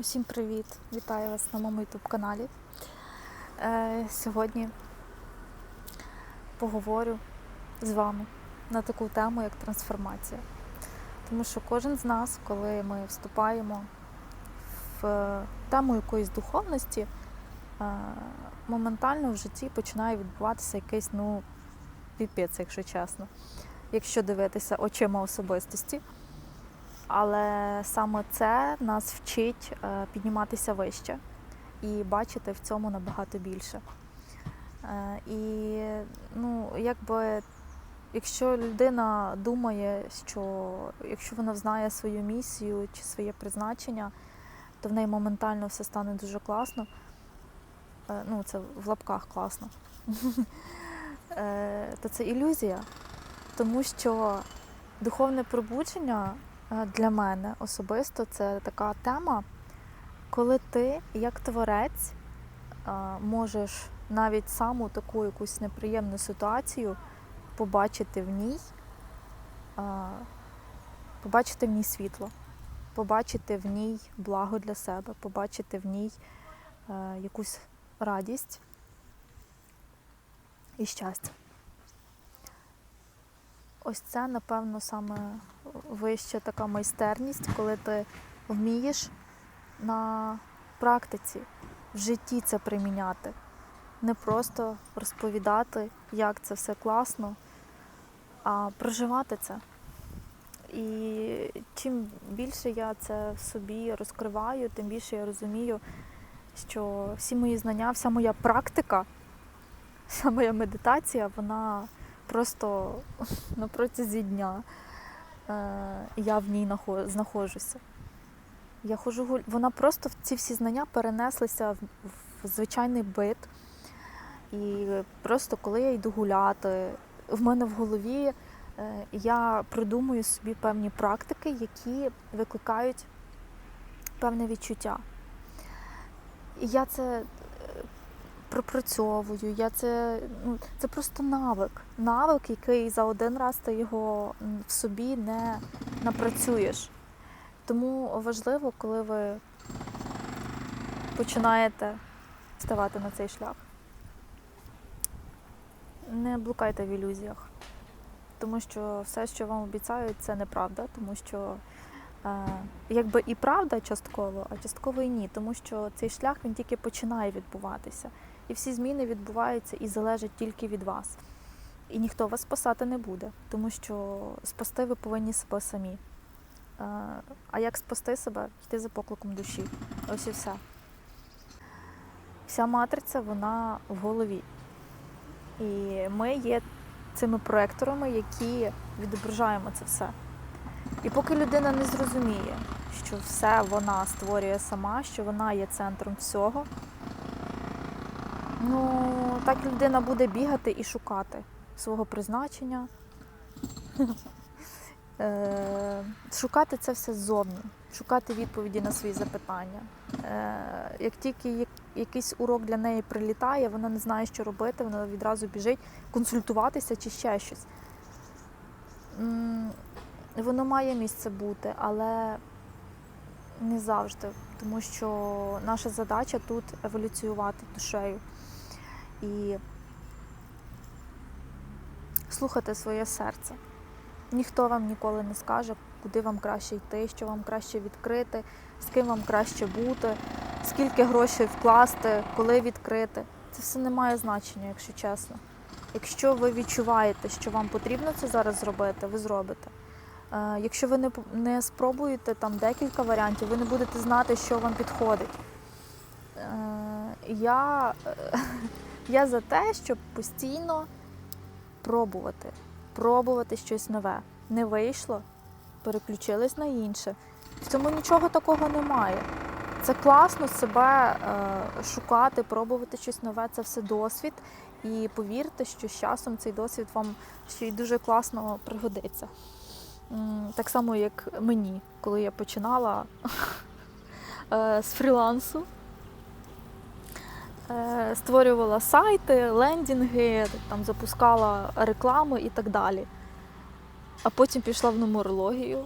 Усім привіт! Вітаю вас на моєму YouTube каналі. Е, сьогодні поговорю з вами на таку тему, як трансформація. Тому що кожен з нас, коли ми вступаємо в тему якоїсь духовності, е, моментально в житті починає відбуватися якийсь, ну, піпець, якщо чесно, якщо дивитися очима особистості. Але саме це нас вчить е, підніматися вище і бачити в цьому набагато більше. Е, І ну, якби, якщо людина думає, що якщо вона знає свою місію чи своє призначення, то в неї моментально все стане дуже класно. Е, Ну, це в лапках класно. То це ілюзія, тому що духовне пробудження для мене особисто це така тема, коли ти, як творець, е, можеш навіть саму таку якусь неприємну ситуацію побачити в ній, е, побачити в ній світло, побачити в ній благо для себе, побачити в ній якусь радість і щастя. Ось це, напевно, саме вища така майстерність, коли ти вмієш на практиці в житті це приміняти. Не просто розповідати, як це все класно, а проживати це. І чим більше я це собі розкриваю, тим більше я розумію, що всі мої знання, вся моя практика, вся моя медитація, вона просто на протязі дня е, я в ній знаходжуся. Я хожу, Вона просто ці всі знання перенеслися в, звичайний бит. І просто коли я йду гуляти, в мене в голові е, я придумую собі певні практики, які викликають певне відчуття. І я це пропрацьовую. Я це ну це просто навик. Навик, який за один раз ти його в собі не напрацюєш. Тому важливо, коли ви починаєте ставати на цей шлях. Не блукайте в ілюзіях, тому що все, що вам обіцяють, це неправда, тому що е, якби і правда частково, а частково і ні, тому що цей шлях він тільки починає відбуватися. І всі зміни відбуваються і залежать тільки від вас. І ніхто вас спасати не буде, тому що спасти ви повинні себе самі. А як спасти себе? Йти за покликом душі. Ось і все. Вся матриця, вона в голові. І ми є цими проекторами, які відображаємо це все. І поки людина не зрозуміє, що все вона створює сама, що вона є центром всього. Ну, так людина буде бігати і шукати свого призначення. Е, шукати це все ззовні, шукати відповіді на свої запитання. Е, як тільки якийсь урок для неї прилітає, вона не знає, що робити, вона відразу біжить консультуватися чи ще щось. Воно має місце бути, але не завжди, тому що наша задача тут еволюціювати душею і слухати своє серце. Ніхто вам ніколи не скаже, куди вам краще йти, що вам краще відкрити, з ким вам краще бути, скільки грошей вкласти, коли відкрити. Це все не має значення, якщо чесно. Якщо ви відчуваєте, що вам потрібно це зараз зробити, ви зробите. Е, якщо ви не не спробуєте там декілька варіантів, ви не будете знати, що вам підходить. Е, я я за те, щоб постійно пробувати, пробувати щось нове. Не вийшло, переключились на інше. В цьому нічого такого немає. Це класно себе е, шукати, пробувати щось нове, це все досвід. І повірте, що з часом цей досвід вам ще й дуже класно пригодиться. Так само, як мені, коли я починала е, з фрілансу. Е, створювала сайти, лендінги, там запускала реклами і так далі. А потім пішла в нумерологію,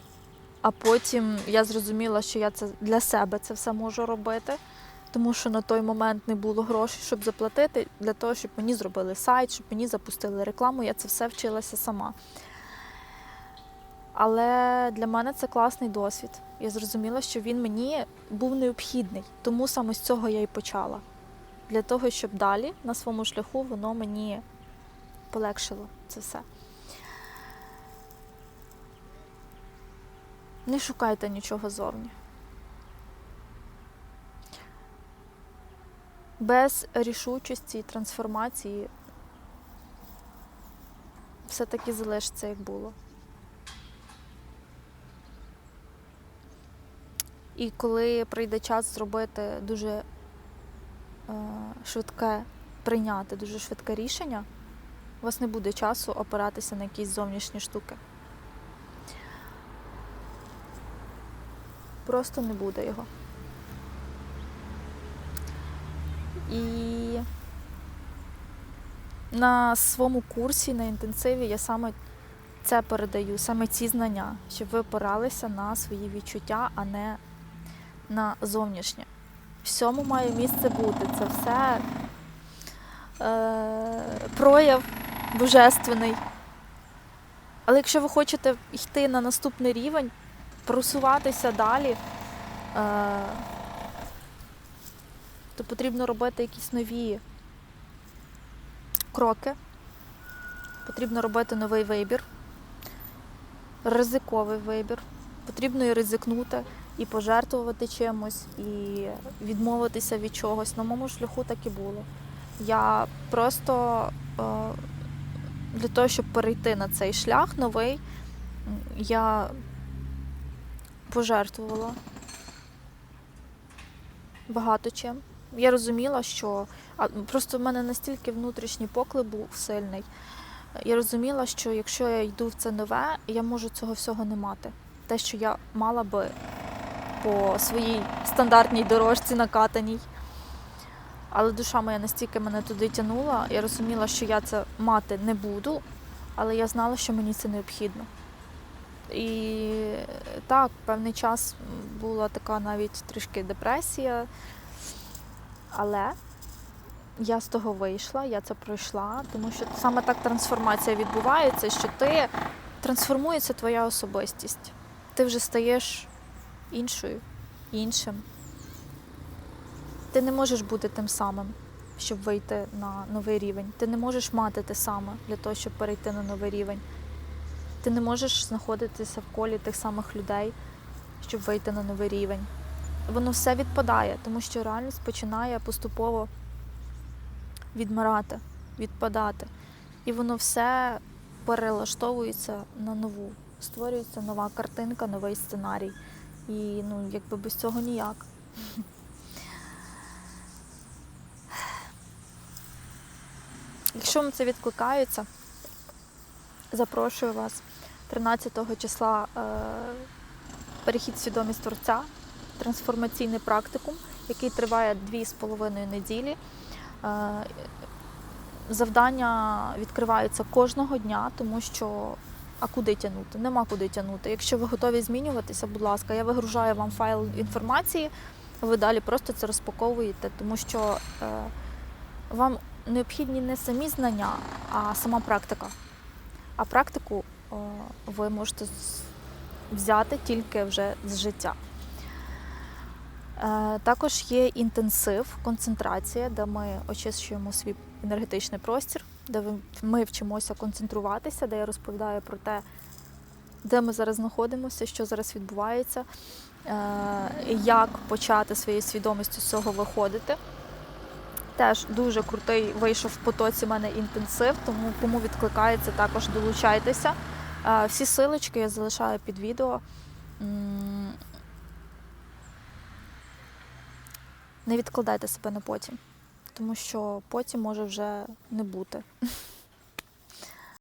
А потім я зрозуміла, що я це для себе це все можу робити, тому що на той момент не було грошей, щоб заплатити для того, щоб мені зробили сайт, щоб мені запустили рекламу. Я це все вчилася сама. Але для мене це класний досвід. Я зрозуміла, що він мені був необхідний, тому саме з цього я і почала. Для того, щоб далі на своєму шляху воно мені полегшило це все. Не шукайте нічого зовні. Без рішучості і трансформації все-таки залишиться, як було. І коли прийде час зробити дуже швидке, прийняти дуже швидке рішення, у вас не буде часу опиратися на якісь зовнішні штуки. Просто не буде його. І на своєму курсі, на інтенсиві я саме це передаю, саме ці знання, щоб ви опиралися на свої відчуття, а не на зовнішнє. Всьому має місце бути. Це все е, прояв божественний. Але якщо ви хочете йти на наступний рівень, просуватися далі, е, то потрібно робити якісь нові кроки, потрібно робити новий вибір, ризиковий вибір. Потрібно і ризикнути, і пожертвувати чимось, і відмовитися від чогось. На моєму шляху так і було. Я просто е, для того, щоб перейти на цей шлях новий, я пожертвувала багато чим. Я розуміла, що просто в мене настільки внутрішній поклик був сильний. Я розуміла, що якщо я йду в це нове, я можу цього всього не мати. Те, що я мала би по своїй стандартній дорожці накатаній. Але душа моя настільки мене туди тягнула, я розуміла, що я це мати не буду, але я знала, що мені це необхідно. І так, певний час була така навіть трішки депресія, але я з того вийшла, я це пройшла, тому що саме так трансформація відбувається, що ти трансформується твоя особистість. Ти вже стаєш іншою, іншим. Ти не можеш бути тим самим, щоб вийти на новий рівень. Ти не можеш мати те саме для того, щоб перейти на новий рівень. Ти не можеш знаходитися в колі тих самих людей, щоб вийти на новий рівень. Воно все відпадає, тому що реальність починає поступово відмирати, відпадати. І воно все перелаштовується на нову. Створюється нова картинка, новий сценарій. І ну, якби без цього ніяк. Якщо вам це відкликається, запрошую вас 13 числа е, перехід свідомість творця, трансформаційний практикум, який триває 2,5 неділі. Е, завдання відкриваються кожного дня, тому що а куди тягнути? Нема куди тягнути. Якщо ви готові змінюватися, будь ласка, я вигружаю вам файл інформації, ви далі просто це розпаковуєте, тому що е, вам необхідні не самі знання, а сама практика. А практику е, ви можете взяти тільки вже з життя. Е, Також є інтенсив, концентрація, де ми очищуємо свій енергетичний простір, де ми вчимося концентруватися, де я розповідаю про те, де ми зараз знаходимося, що зараз відбувається, е, як почати своєю свідомістю з цього виходити. Теж дуже крутий вийшов в потоці в мене інтенсив, тому кому відкликається, також долучайтеся. Е, Всі силочки я залишаю під відео. Не відкладайте себе на потім, тому що потім може вже не бути.